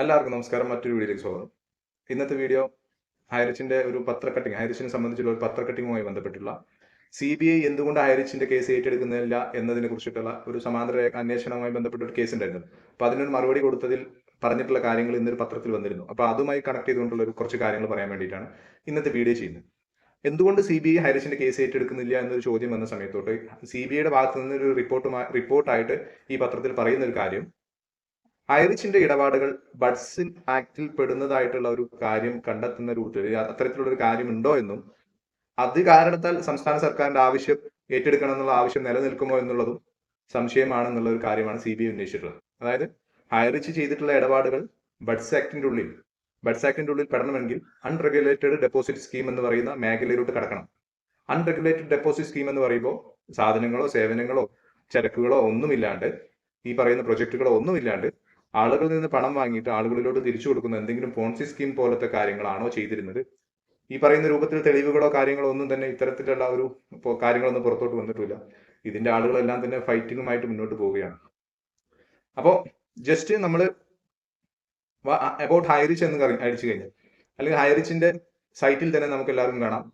എല്ലാവർക്കും നമസ്കാരം. മറ്റൊരു വീഡിയോയിലേക്ക് സ്വാഗതം. ഇന്നത്തെ വീഡിയോ ഹൈറിച്ചിന്റെ ഒരു പത്ര കട്ടിങ് സംബന്ധിച്ചുള്ള ഒരു പത്ര കട്ടിങ്ങുമായി ബന്ധപ്പെട്ടുള്ള സി ബി ഐ എന്തുകൊണ്ട് ഹൈറിച്ചിന്റെ കേസ് ഏറ്റെടുക്കുന്നില്ല എന്നതിനെ കുറിച്ചിട്ടുള്ള ഒരു സമാന്തര അന്വേഷണവുമായി ബന്ധപ്പെട്ട ഒരു കേസ് ഉണ്ടായിരുന്നു. അപ്പൊ അതിനൊരു മറുപടി കൊടുത്തതിൽ പറഞ്ഞിട്ടുള്ള കാര്യങ്ങൾ ഇന്നൊരു പത്രത്തിൽ വന്നിരുന്നു. അപ്പൊ അതുമായി കണക്ട് ചെയ്തുകൊണ്ടുള്ള ഒരു കുറച്ച് കാര്യങ്ങൾ പറയാൻ വേണ്ടിയിട്ടാണ് ഇന്നത്തെ വീഡിയോ ചെയ്യുന്നത്. എന്തുകൊണ്ട് സി ബി ഐ ഹൈറിച്ചിന്റെ കേസ് ഏറ്റെടുക്കുന്നില്ല എന്നൊരു ചോദ്യം വന്ന സമയത്തോട്ട് സി ബി ഐയുടെ ഭാഗത്ത് നിന്ന് ഒരു റിപ്പോർട്ടുമായി റിപ്പോർട്ടായിട്ട് ഈ പത്രത്തിൽ പറയുന്ന ഒരു കാര്യം ഐറിച്ചിന്റെ ഇടപാടുകൾ ബഡ്സിൻ ആക്ടിൽ പെടുന്നതായിട്ടുള്ള ഒരു കാര്യം കണ്ടെത്തുന്ന റൂട്ടിൽ അത്തരത്തിലുള്ള ഒരു കാര്യമുണ്ടോ എന്നും അത് കാരണത്താൽ സംസ്ഥാന സർക്കാരിന്റെ ആവശ്യം ഏറ്റെടുക്കണം എന്നുള്ള ആവശ്യം നിലനിൽക്കുമോ എന്നുള്ളതും സംശയമാണെന്നുള്ള ഒരു കാര്യമാണ് സി ബി ഐ ഉന്നയിച്ചിട്ടുള്ളത്. അതായത് ഹയറിച്ച് ചെയ്തിട്ടുള്ള ഇടപാടുകൾ ബഡ്സ് ആക്ടിന്റെ ഉള്ളിൽ ബഡ്സ് ആക്ടിന്റെ ഉള്ളിൽ പെടണമെങ്കിൽ അൺറെഗുലേറ്റഡ് ഡെപ്പോസിറ്റ് സ്കീം എന്ന് പറയുന്ന മേഖലയിലോട്ട് കടക്കണം. അൺറെഗുലേറ്റഡ് ഡെപ്പോസിറ്റ് സ്കീം എന്ന് പറയുമ്പോൾ സാധനങ്ങളോ സേവനങ്ങളോ ചരക്കുകളോ ഒന്നുമില്ലാണ്ട് ഈ പറയുന്ന പ്രൊജക്ടുകളോ ഒന്നുമില്ലാണ്ട് ആളുകളിൽ നിന്ന് പണം വാങ്ങിയിട്ട് ആളുകളിലോട്ട് തിരിച്ചു കൊടുക്കുന്ന എന്തെങ്കിലും പോൺസി സ്കീം പോലത്തെ കാര്യങ്ങളാണോ ചെയ്തിരുന്നത്? ഈ പറയുന്ന രൂപത്തിൽ തെളിവുകളോ കാര്യങ്ങളോ ഒന്നും തന്നെ ഇത്തരത്തിലുള്ള ഒരു കാര്യങ്ങളൊന്നും പുറത്തോട്ട് വന്നിട്ടില്ല. ഇതിന്റെ ആളുകളെല്ലാം തന്നെ ഫൈറ്റിങ്ങുമായിട്ട് മുന്നോട്ട് പോവുകയാണ്. അപ്പോൾ ജസ്റ്റ് നമ്മൾ അബൌട്ട് ഹൈറിച്ച് എന്ന് അടിച്ചു കഴിഞ്ഞാൽ. അല്ലെങ്കിൽ ഹൈറിച്ചിന്റെ സൈറ്റിൽ തന്നെ നമുക്ക് എല്ലാവർക്കും കാണാം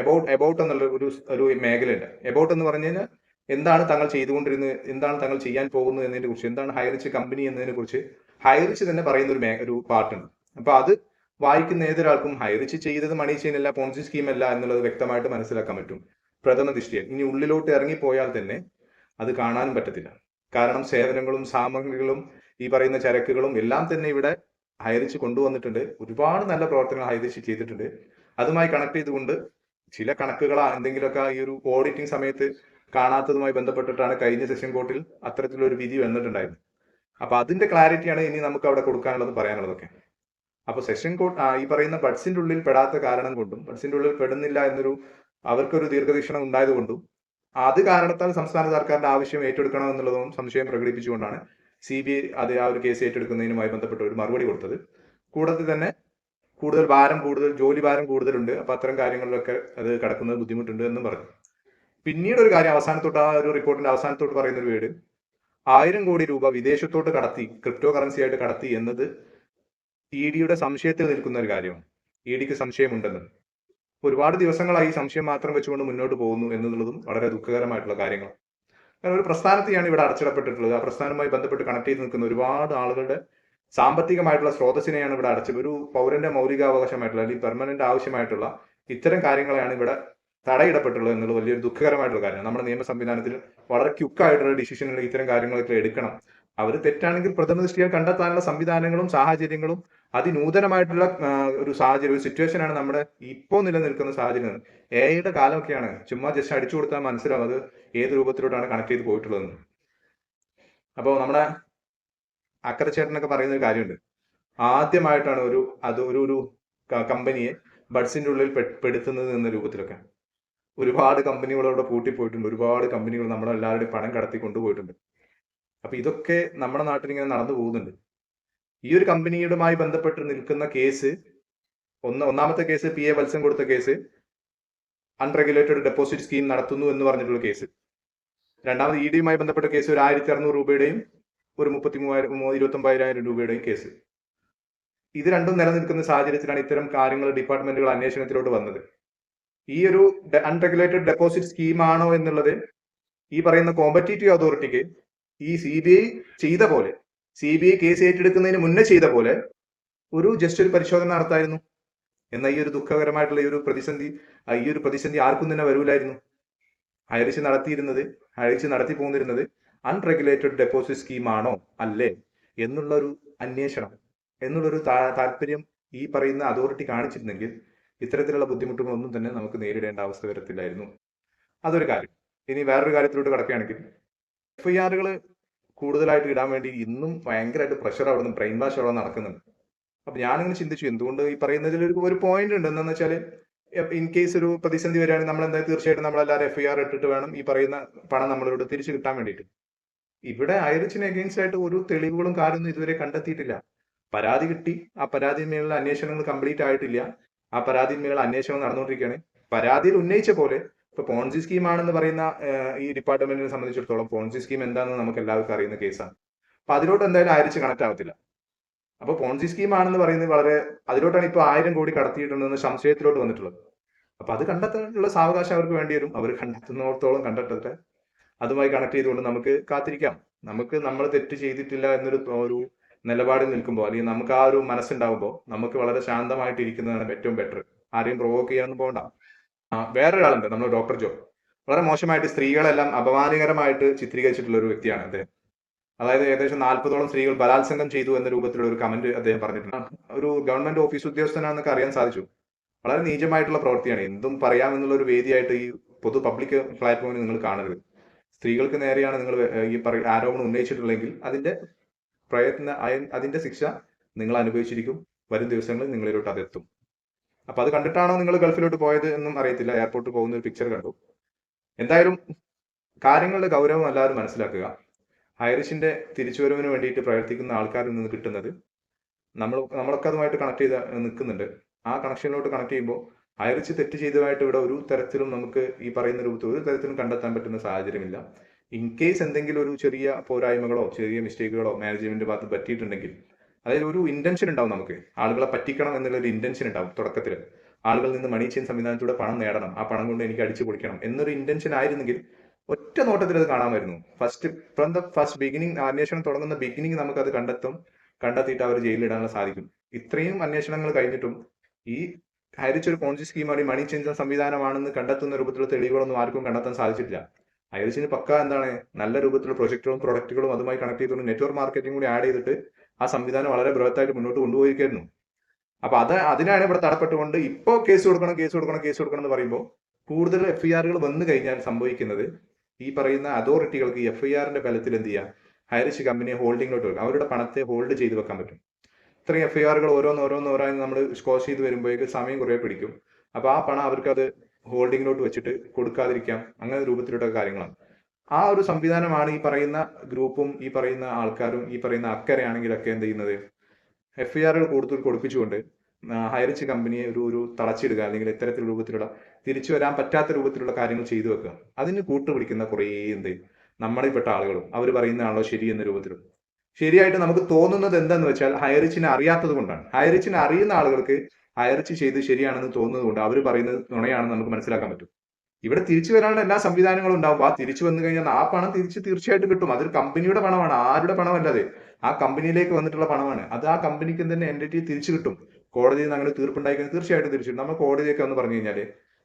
എബൌട്ട് എബൌട്ട് എന്നുള്ള ഒരു ഒരു മേഖലയുണ്ട്. എബൌട്ട് എന്ന് പറഞ്ഞു കഴിഞ്ഞാൽ എന്താണ് താങ്കൾ ചെയ്തുകൊണ്ടിരുന്നത് എന്താണ് താങ്കൾ ചെയ്യാൻ പോകുന്നത് എന്നതിനെ കുറിച്ച് എന്താണ് ഹൈറിച്ച് കമ്പനി എന്നതിനെ കുറിച്ച് ഹൈറിച്ച് തന്നെ പറയുന്ന ഒരു ഒരു പാർട്ടുണ്ട് അപ്പൊ അത് വായിക്കുന്ന ഏതൊരാൾക്കും ഹൈറിച്ച് ചെയ്തത് മണി ചെയ്യുന്നില്ല പോൺസി സ്കീം അല്ല എന്നുള്ളത് വ്യക്തമായിട്ട് മനസ്സിലാക്കാൻ പറ്റും. പ്രഥമ ദൃഷ്ടിയിൽ ഇനി ഉള്ളിലോട്ട് ഇറങ്ങിപ്പോയാൽ തന്നെ അത് കാണാനും പറ്റത്തില്ല. കാരണം സേവനങ്ങളും സാമഗ്രികളും ഈ പറയുന്ന ചരക്കുകളും എല്ലാം തന്നെ ഇവിടെ ഹൈറിച്ച് കൊണ്ടുവന്നിട്ടുണ്ട്. ഒരുപാട് നല്ല പ്രവർത്തനങ്ങൾ ഹൈറിച്ച് ചെയ്തിട്ടുണ്ട്. അതുമായി കണക്ട് ചെയ്തുകൊണ്ട് ചില കണക്കുകളാ എന്തെങ്കിലുമൊക്കെ ഈ ഒരു ഓഡിറ്റിംഗ് സമയത്ത് കാണാത്തതുമായി ബന്ധപ്പെട്ടിട്ടാണ് കഴിഞ്ഞ സെഷൻ കോർട്ടിൽ അത്തരത്തിലൊരു വിധി വന്നിട്ടുണ്ടായിരുന്നത്. അപ്പൊ അതിന്റെ ക്ലാരിറ്റിയാണ് ഇനി നമുക്ക് അവിടെ കൊടുക്കാനുള്ളത് പറയാനുള്ളതൊക്കെ. അപ്പൊ സെഷൻ കോർട്ട് ഈ പറയുന്ന ബഡ്സിന്റെ ഉള്ളിൽ പെടാത്ത കാരണം കൊണ്ടും ബഡ്സിന്റെ ഉള്ളിൽ പെടുന്നില്ല എന്നൊരു അവർക്കൊരു ദീർഘവീക്ഷണം ഉണ്ടായതുകൊണ്ടും അത് കാരണത്താൽ സംസ്ഥാന സർക്കാരിന്റെ ആവശ്യം ഏറ്റെടുക്കണം എന്നുള്ളതും സംശയം പ്രകടിപ്പിച്ചുകൊണ്ടാണ് സി ബി ഐ അത് ആ ഒരു കേസ് ഏറ്റെടുക്കുന്നതിനുമായി ബന്ധപ്പെട്ട് ഒരു മറുപടി കൊടുത്തത്. കൂടാതെ തന്നെ കൂടുതൽ ഭാരം കൂടുതൽ ജോലി ഭാരം കൂടുതലുണ്ട്. അപ്പൊ അത്തരം കാര്യങ്ങളിലൊക്കെ അത് കിടക്കുന്നത് ബുദ്ധിമുട്ടുണ്ട് എന്നും പറഞ്ഞു. പിന്നീട് ഒരു കാര്യം അവസാനത്തോട്ട് ആ ഒരു റിപ്പോർട്ടിന്റെ അവസാനത്തോട്ട് പറയുന്ന ഒരു വീട് ആയിരം കോടി രൂപ വിദേശത്തോട്ട് കടത്തി ക്രിപ്റ്റോ കറൻസി ആയിട്ട് കടത്തി എന്നത് ഇ ഡിയുടെ സംശയത്തിൽ നിൽക്കുന്ന ഒരു കാര്യമാണ്. ഇ ഡിക്ക് സംശയമുണ്ടെന്ന്. ഒരുപാട് ദിവസങ്ങളായി സംശയം മാത്രം വെച്ചുകൊണ്ട് മുന്നോട്ട് പോകുന്നു എന്നുള്ളതും വളരെ ദുഃഖകരമായിട്ടുള്ള കാര്യങ്ങളാണ്. കാരണം ഒരു പ്രസ്ഥാനത്തെയാണ് ഇവിടെ അടച്ചിടപ്പെട്ടിട്ടുള്ളത്. ആ പ്രസ്ഥാനവുമായി ബന്ധപ്പെട്ട് കണക്ട് ചെയ്ത് നിൽക്കുന്ന ഒരുപാട് ആളുകളുടെ സാമ്പത്തികമായിട്ടുള്ള സ്രോതസ്സിനെയാണ് ഇവിടെ അടച്ചത്. ഒരു പൗരന്റെ മൗലികാവകാശമായിട്ടുള്ള അല്ലെങ്കിൽ പെർമനന്റ് ആവശ്യമായിട്ടുള്ള ഇത്തരം കാര്യങ്ങളെയാണ് ഇവിടെ തടയിടപ്പെട്ടുള്ളത് എന്നുള്ളത് വലിയൊരു ദുഃഖകരമായിട്ടുള്ള കാര്യമാണ്. നമ്മുടെ നിയമ സംവിധാനത്തിൽ വളരെ ക്യുക്കായിട്ടുള്ള ഡിസിഷനുകൾ ഇത്തരം കാര്യങ്ങളൊക്കെ എടുക്കണം. അവർ തെറ്റാണെങ്കിൽ പ്രഥമ ദൃഷ്ടിയാൽ കണ്ടെത്താനുള്ള സംവിധാനങ്ങളും സാഹചര്യങ്ങളും അതിനൂതനമായിട്ടുള്ള ഒരു സാഹചര്യം ഒരു സിറ്റുവേഷൻ ആണ് നമ്മുടെ ഇപ്പോൾ നിലനിൽക്കുന്ന സാഹചര്യം. എയുടെ കാലമൊക്കെയാണ്. ചുമ്മാ ജസ്റ്റ് അടിച്ചു കൊടുത്താൽ മനസ്സിലാവും അത് ഏത് രൂപത്തിലോട്ടാണ് കണക്ട് ചെയ്ത് പോയിട്ടുള്ളതെന്ന്. അപ്പോൾ നമ്മുടെ അക്കര ചേട്ടനൊക്കെ പറയുന്ന ഒരു കാര്യമുണ്ട്. ആദ്യമായിട്ടാണ് ഒരു അത് ഒരു ഒരു കമ്പനിയെ ബഡ്സിന്റെ ഉള്ളിൽ പെടുത്തുന്നത് എന്ന രൂപത്തിലൊക്കെ. ഒരുപാട് കമ്പനികൾ അവിടെ പൂട്ടിപ്പോയിട്ടുണ്ട്. ഒരുപാട് കമ്പനികൾ നമ്മുടെ എല്ലാവരുടെയും പണം കടത്തി കൊണ്ടുപോയിട്ടുണ്ട് അപ്പൊ ഇതൊക്കെ നമ്മുടെ നാട്ടിൽ ഇങ്ങനെ നടന്നു പോകുന്നുണ്ട്. ഈ ഒരു കമ്പനിയുമായി ബന്ധപ്പെട്ട് നിൽക്കുന്ന കേസ് ഒന്ന് ഒന്നാമത്തെ കേസ് പി എ വത്സൻ കൊടുത്ത കേസ് അൺറെഗുലേറ്റഡ് ഡെപ്പോസിറ്റ് സ്കീം നടത്തുന്നു എന്ന് പറഞ്ഞിട്ടുള്ള കേസ്. രണ്ടാമത് ഇ ഡിയുമായി ബന്ധപ്പെട്ട കേസ് ഒരു ആയിരത്തി അറുന്നൂറ് രൂപയുടെയും ഒരു മുപ്പത്തി മൂവായിരം ഇരുപത്തി ഒമ്പതിനായിരം രൂപയുടെയും കേസ്. ഇത് രണ്ടും നിലനിൽക്കുന്ന സാഹചര്യത്തിലാണ് ഇത്തരം കാര്യങ്ങൾ ഡിപ്പാർട്ട്മെന്റുകൾ അന്വേഷണത്തിലോട്ട് വന്നത്. ഈ ഒരു അൺറെഗുലേറ്റഡ് ഡെപ്പോസിറ്റ് സ്കീമാണോ എന്നുള്ളത് ഈ പറയുന്ന കോമ്പറ്റേറ്റീവ് അതോറിറ്റിക്ക് ഈ സി ബി ഐ ചെയ്ത പോലെ സി ബി ഐ കേസ് ഏറ്റെടുക്കുന്നതിന് മുന്നേ ചെയ്ത പോലെ ഒരു ജസ്റ്റ് ഒരു പരിശോധന നടത്തായിരുന്നു. എന്ന ഈ ഒരു ദുഃഖകരമായിട്ടുള്ള ഈ ഒരു പ്രതിസന്ധി ഈ ഒരു പ്രതിസന്ധി ആർക്കും തന്നെ വരൂലായിരുന്നു. അയച്ച് നടത്തിയിരുന്നത് അയച്ച് നടത്തി പോന്നിരുന്നത് അൺറെഗുലേറ്റഡ് ഡെപ്പോസിറ്റ് സ്കീമാണോ അല്ലേ എന്നുള്ളൊരു അന്വേഷണം എന്നുള്ളൊരു താല്പര്യം ഈ പറയുന്ന അതോറിറ്റി കാണിച്ചിരുന്നെങ്കിൽ ഇത്തരത്തിലുള്ള ബുദ്ധിമുട്ടുകളൊന്നും തന്നെ നമുക്ക് നേരിടേണ്ട അവസ്ഥ വരത്തില്ലായിരുന്നു. അതൊരു കാര്യം. ഇനി വേറൊരു കാര്യത്തിലോട്ട് കിടക്കുകയാണെങ്കിൽ എഫ് ഐ ആറുകൾ കൂടുതലായിട്ട് ഇടാൻ വേണ്ടി ഇന്നും ഭയങ്കരമായിട്ട് പ്രഷർ അവിടെ നിന്ന് ബ്രെയിൻ വാഷ് അവിടെ നടക്കുന്നുണ്ട്. അപ്പൊ ഞാനിങ്ങനെ ചിന്തിച്ചു എന്തുകൊണ്ട് ഈ പറയുന്നതിൽ ഒരു ഒരു പോയിന്റ് ഉണ്ട്. എന്താണെന്ന് വെച്ചാൽ ഇൻ കേസ് ഒരു പ്രതിസന്ധി വരികയാണെങ്കിൽ നമ്മൾ എന്തായാലും തീർച്ചയായിട്ടും നമ്മളെല്ലാവരും എഫ് ഐ ആർ ഇട്ടിട്ട് വേണം ഈ പറയുന്ന പണം നമ്മളോട് തിരിച്ചു കിട്ടാൻ വേണ്ടിയിട്ട്. ഇവിടെ ഐറിച്ചിന് അഗെയിൻസ്റ്റ് ആയിട്ട് ഒരു തെളിവുകളും കാര്യമൊന്നും ഇതുവരെ കണ്ടെത്തിയിട്ടില്ല. പരാതി കിട്ടി. ആ പരാതിമേലുള്ള അന്വേഷണങ്ങൾ കംപ്ലീറ്റ് ആയിട്ടില്ല. ആ പരാതിന്മേൽ അന്വേഷണം നടന്നുകൊണ്ടിരിക്കുകയാണ്. പരാതിയിൽ ഉന്നയിച്ച പോലെ ഇപ്പൊ പോൺസി സ്കീം ആണെന്ന് പറയുന്ന ഈ ഡിപ്പാർട്ട്മെന്റിനെ സംബന്ധിച്ചിടത്തോളം പോൺസി സ്കീം എന്താണെന്ന് നമുക്ക് എല്ലാവർക്കും അറിയുന്ന കേസാണ് അപ്പൊ അതിലോട്ട് എന്തായാലും ആയിരിച്ച് കണക്ട് ആവത്തില്ല. അപ്പൊ പോൺസി സ്കീം ആണെന്ന് പറയുന്നത് വളരെ അതിലോട്ടാണ് ഇപ്പൊ ആയിരം കോടി കടത്തിയിട്ടുണ്ടെന്ന് സംശയത്തിലോട്ട് വന്നിട്ടുള്ളത്. അപ്പൊ അത് കണ്ടെത്താനുള്ള സാവകാശം അവർക്ക് വേണ്ടി വരും. അവർ കണ്ടെത്തുന്നോടത്തോളം കണ്ടെത്തട്ടെ. അതുമായി കണക്ട് ചെയ്തുകൊണ്ട് നമുക്ക് കാത്തിരിക്കാം. നമുക്ക് നമ്മൾ തെറ്റ് ചെയ്തിട്ടില്ല എന്നൊരു ഒരു നിലപാടിൽ നിൽക്കുമ്പോൾ അല്ലെങ്കിൽ നമുക്ക് ആ ഒരു മനസ്സുണ്ടാകുമ്പോൾ നമുക്ക് വളരെ ശാന്തമായിട്ട് ഇരിക്കുന്നതാണ് ഏറ്റവും ബെറ്റർ ആരെയും പ്രൊവോക്ക് ചെയ്യാനൊന്നും പോകണ്ട. വേറൊരാളുണ്ട് നമ്മൾ ഡോക്ടർ ജോ. വളരെ മോശമായിട്ട് സ്ത്രീകളെല്ലാം അപമാനകരമായിട്ട് ചിത്രീകരിച്ചിട്ടുള്ള ഒരു വ്യക്തിയാണ് അദ്ദേഹം. അതായത് ഏകദേശം നാൽപ്പതോളം സ്ത്രീകൾ ബലാത്സംഗം ചെയ്തു എന്ന രൂപത്തിലുള്ള ഒരു കമന്റ് അദ്ദേഹം പറഞ്ഞിട്ടുണ്ട്. ഒരു ഗവൺമെന്റ് ഓഫീസ് ഉദ്യോഗസ്ഥനാണെന്നൊക്കെ അറിയാൻ സാധിച്ചു. വളരെ നീചമായിട്ടുള്ള പ്രവൃത്തിയാണ്. എന്തും പറയാമെന്നുള്ള ഒരു വേദിയായിട്ട് ഈ പൊതു പബ്ലിക് പ്ലാറ്റ്ഫോമിൽ നിങ്ങൾ കാണരുത്. സ്ത്രീകൾക്ക് നേരെയാണ് നിങ്ങൾ ഈ ആരോപണം ഉന്നയിച്ചിട്ടുള്ളെങ്കിൽ അതിന്റെ പ്രയത്ന അതിന്റെ ശിക്ഷ നിങ്ങൾ അനുഭവിച്ചിരിക്കും. വരും ദിവസങ്ങളിൽ നിങ്ങളിലോട്ട് അതെത്തും. അപ്പൊ അത് കണ്ടിട്ടാണോ നിങ്ങൾ ഗൾഫിലോട്ട് പോയത് എന്നും അറിയത്തില്ല. എയർപോർട്ടിൽ പോകുന്ന ഒരു പിക്ചർ കണ്ടു. എന്തായാലും കാര്യങ്ങളുടെ ഗൗരവം എല്ലാവരും മനസ്സിലാക്കുക. ഹൈറിഷിന്റെ തിരിച്ചുവരവിന് വേണ്ടിയിട്ട് പ്രവർത്തിക്കുന്ന ആൾക്കാരിൽ നിന്ന് കിട്ടുന്നത് നമ്മൾ നമ്മളൊക്കെ അതുമായിട്ട് കണക്ട് ചെയ്ത് നിൽക്കുന്നുണ്ട്. ആ കണക്ഷനിലോട്ട് കണക്ട് ചെയ്യുമ്പോൾ ഹൈറിച്ച് തെറ്റ് ചെയ്തതായിട്ട് ഇവിടെ ഒരു തരത്തിലും നമുക്ക് ഈ പറയുന്ന രൂപത്തിൽ ഒരു തരത്തിലും കണ്ടെത്താൻ പറ്റുന്ന സാഹചര്യമില്ല. ഇൻ കേസ് എന്തെങ്കിലും ഒരു ചെറിയ പോരായ്മകളോ ചെറിയ മിസ്റ്റേക്കുകളോ മാനേജ്മെന്റ് ഭാഗത്ത് പറ്റിയിട്ടുണ്ടെങ്കിൽ അതായത് ഒരു ഇന്റൻഷൻ ഉണ്ടാവും നമുക്ക്. ആളുകളെ പറ്റിക്കണം എന്നുള്ള ഒരു ഇന്റൻഷൻ ഉണ്ടാവും തുടക്കത്തിൽ ആളുകളിൽ നിന്ന് മണി ചെയ്യുന്ന സംവിധാനത്തിലൂടെ പണം നേടണം. ആ പണം കൊണ്ട് എനിക്ക് അടിച്ചു പൊളിക്കണം എന്നൊരു ഇന്റൻഷൻ ആയിരുന്നെങ്കിൽ ഒറ്റ നോട്ടത്തിൽ അത് കാണാമായിരുന്നു. First from the first beginning അന്വേഷണം തുടങ്ങുന്ന ബിഗിനിങ് നമുക്ക് അത് കണ്ടെത്തും. കണ്ടെത്തിയിട്ട് അവർ ജയിലിലിടാനുള്ള സാധിക്കും. ഇത്രയും അന്വേഷണങ്ങൾ കഴിഞ്ഞിട്ടും ഈ ഹരിച്ചൊരു സ്കീം സ്കീമാണ് മണി ചെയ്യുന്ന സംവിധാനമാണെന്ന് കണ്ടെത്തുന്ന രൂപത്തിലുള്ള തെളിവുകളൊന്നും ആർക്കും കണ്ടെത്താൻ സാധിച്ചിട്ടില്ല. ഹൈറിച്ചിന് പക്ക എന്താണ് നല്ല രൂപത്തിലുള്ള പ്രൊജക്റ്റുകളും പ്രൊഡക്റ്റുകളും അതുമായി കണക്ട് ചെയ്തുകൊണ്ട് നെറ്റ്വർക്ക് മാർക്കറ്റിംഗ് കൂടി ആഡ് ചെയ്തിട്ട് ആ സംവിധാനം വളരെ ബൃഹത്തായിട്ട് മുന്നോട്ട് കൊണ്ടുപോയിരിക്കുന്നു. അപ്പൊ അത് അതിനാണ് ഇവിടെ തടപ്പെട്ടുകൊണ്ട് ഇപ്പോൾ കേസ് കൊടുക്കണം കേസ് കൊടുക്കണം കേസ് കൊടുക്കണം എന്ന് പറയുമ്പോൾ കൂടുതൽ എഫ് ഐ ആറുകൾ വന്നു കഴിഞ്ഞാൽ സംഭവിക്കുന്നത് ഈ പറയുന്ന അതോറിറ്റികൾക്ക് എഫ് ഐ ആറിന്റെ ബലത്തിൽ എന്ത് ചെയ്യാം? ഹൈറിച്ച് കമ്പനിയെ ഹോൾഡിങ്ങിലോട്ട് വെക്കാം. അവരുടെ പണത്തെ ഹോൾഡ് ചെയ്ത് വെക്കാൻ പറ്റും. ഇത്രയും എഫ് ഐ ആറുകൾ ഓരോന്ന് നമ്മൾ സ്കോർ ചെയ്ത് വരുമ്പോഴേക്ക് സമയം കുറേ പിടിക്കും. അപ്പൊ ആ പണം അവർക്ക് അത് ഹോൾഡിങ്ങിലോട്ട് വെച്ചിട്ട് കൊടുക്കാതിരിക്കാം. അങ്ങനെ രൂപത്തിലുള്ള കാര്യങ്ങളാണ്. ആ ഒരു സംവിധാനമാണ് ഈ പറയുന്ന ഗ്രൂപ്പും ഈ പറയുന്ന ആൾക്കാരും ഈ പറയുന്ന അക്കരയാണെങ്കിലൊക്കെ എന്ത് ചെയ്യുന്നത്? എഫ് ഐ ആറുകൾ കൂടുതൽ കൊടുപ്പിച്ചുകൊണ്ട് ഹയറിച്ച് കമ്പനിയെ ഒരു ഒരു തളച്ചിടുക അല്ലെങ്കിൽ ഇത്തരത്തിൽ രൂപത്തിലുള്ള തിരിച്ചു വരാൻ പറ്റാത്ത രൂപത്തിലുള്ള കാര്യങ്ങൾ ചെയ്തു വെക്കുക. അതിന് കൂട്ടുപിടിക്കുന്ന കുറേ എന്ത്? നമ്മളിൽപ്പെട്ട ആളുകളും അവർ പറയുന്നതാണല്ലോ ശരി എന്ന രൂപത്തിലും. ശരിയായിട്ട് നമുക്ക് തോന്നുന്നത് എന്താന്ന് വെച്ചാൽ ഹയറിച്ചിനെ അറിയാത്തത് കൊണ്ടാണ്. ഹയറിച്ചിനെ അറിയുന്ന ആളുകൾക്ക് ഹൈറിച്ച് ചെയ്ത് ശരിയാണെന്ന് തോന്നുന്നതുകൊണ്ട് അവർ പറയുന്നത് നുണയാണെന്ന് നമുക്ക് മനസ്സിലാക്കാൻ പറ്റും. ഇവിടെ തിരിച്ചു വരാനുള്ള എല്ലാ സംവിധാനങ്ങളും ഉണ്ടാവും. ആ തിരിച്ചു വന്നു കഴിഞ്ഞാൽ ആ പണം തിരിച്ച് തീർച്ചയായിട്ടും കിട്ടും. അതൊരു കമ്പനിയുടെ പണമാണ്. ആരുടെ പണമല്ലാതെ ആ കമ്പനിയിലേക്ക് വന്നിട്ടുള്ള പണമാണ്. അത് ആ കമ്പനിക്ക് തന്നെ എന്റിറ്റി തിരിച്ചു കിട്ടും. കോടതിയിൽ നിന്ന് അങ്ങനെ തീർപ്പുണ്ടായി കഴിഞ്ഞാൽ തീർച്ചയായിട്ടും തിരിച്ചു കിട്ടും. നമ്മൾ കോടതിയൊക്കെ ഒന്ന് പറഞ്ഞു കഴിഞ്ഞാൽ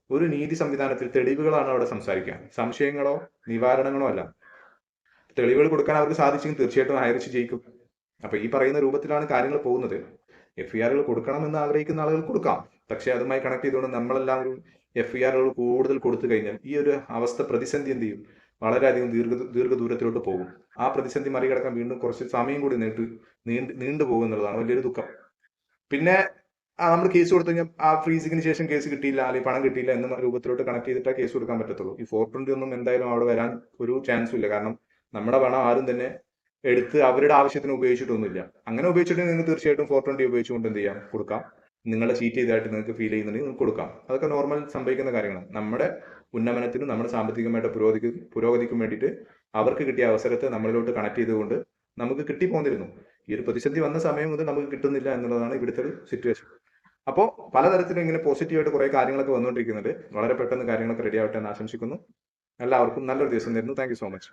ഒരു നീതി സംവിധാനത്തിൽ തെളിവുകളാണ് അവിടെ സംസാരിക്കുക. സംശയങ്ങളോ നിവാരണങ്ങളോ അല്ല. തെളിവുകൾ കൊടുക്കാൻ അവർക്ക് സാധിച്ചെങ്കിൽ തീർച്ചയായിട്ടും അയറിച്ച് ജയിക്കും അപ്പൊ ഈ പറയുന്ന രൂപത്തിലാണ് കാര്യങ്ങൾ പോകുന്നത്. എഫ് ഇ ആറുകൾ കൊടുക്കണമെന്ന് ആഗ്രഹിക്കുന്ന ആളുകൾ കൊടുക്കാം. പക്ഷെ അതുമായി കണക്ട് ചെയ്തുകൊണ്ട് നമ്മളെല്ലാവരും എഫ് ഇ ആറുകൾ കൂടുതൽ കൊടുത്തു കഴിഞ്ഞാൽ ഈ ഒരു അവസ്ഥ പ്രതിസന്ധി എന്ത് ചെയ്യും? വളരെയധികം ദീർഘ ദീർഘദൂരത്തിലോട്ട് പോകും. ആ പ്രതിസന്ധി മറികടക്കാൻ വീണ്ടും കുറച്ച് സമയം കൂടി നീട്ട് നീണ്ടു നീണ്ടു പോകും എന്നുള്ളതാണ് വലിയൊരു ദുഃഖം. പിന്നെ നമ്മൾ കേസ് കൊടുത്തു കഴിഞ്ഞാൽ ആ ഫ്രീസിങ്ങിന് ശേഷം കേസ് കിട്ടിയില്ല അല്ലെങ്കിൽ പണം കിട്ടിയില്ല എന്ന രൂപത്തിലോട്ട് കണക്ട് ചെയ്തിട്ടാ കേസ് കൊടുക്കാൻ പറ്റത്തുള്ളൂ. ഈ ഫോർ ട്വന്റി ഒന്നും എന്തായാലും അവിടെ വരാൻ ഒരു ചാൻസും ഇല്ല. കാരണം നമ്മുടെ പണം ആരും തന്നെ എടുത്ത് അവരുടെ ആവശ്യത്തിന് ഉപയോഗിച്ചിട്ടൊന്നുമില്ല. അങ്ങനെ ഉപയോഗിച്ചിട്ട് നിങ്ങൾക്ക് തീർച്ചയായിട്ടും ഫോർ ട്വന്റി ഉപയോഗിച്ചുകൊണ്ട് എന്ത് ചെയ്യാം? കൊടുക്കാം. നിങ്ങളെ ചീറ്റ് ചെയ്തതായിട്ട് നിങ്ങൾക്ക് ഫീൽ ചെയ്യുന്നുണ്ടെങ്കിൽ നിങ്ങൾക്ക് കൊടുക്കാം. അതൊക്കെ നോർമൽ സംഭവിക്കുന്ന കാര്യങ്ങളാണ്. നമ്മുടെ ഉന്നമനത്തിനും നമ്മുടെ സാമ്പത്തികമായിട്ട് പുരോഗതിക്ക് പുരോഗതിക്കും വേണ്ടിയിട്ട് അവർക്ക് കിട്ടിയ അവസരത്തെ നമ്മളിലോട്ട് കണക്ട് ചെയ്തുകൊണ്ട് നമുക്ക് കിട്ടിപ്പോന്നിരുന്നു. ഈ ഒരു പ്രതിസന്ധി വന്ന സമയം മുതൽ നമുക്ക് കിട്ടുന്നില്ല എന്നുള്ളതാണ് ഇവിടുത്തെ ഒരു സിറ്റുവേഷൻ അപ്പോൾ പലതരത്തിലും ഇങ്ങനെ പോസിറ്റീവായിട്ട് കുറേ കാര്യങ്ങളൊക്കെ വന്നുകൊണ്ടിരിക്കുന്നുണ്ട്. വളരെ പെട്ടെന്ന് കാര്യങ്ങളൊക്കെ റെഡി ആവട്ടെ എന്ന് ആശംസിക്കുന്നു. എല്ലാവർക്കും നല്ലൊരു ദിവസം തരുന്നു. Thank so much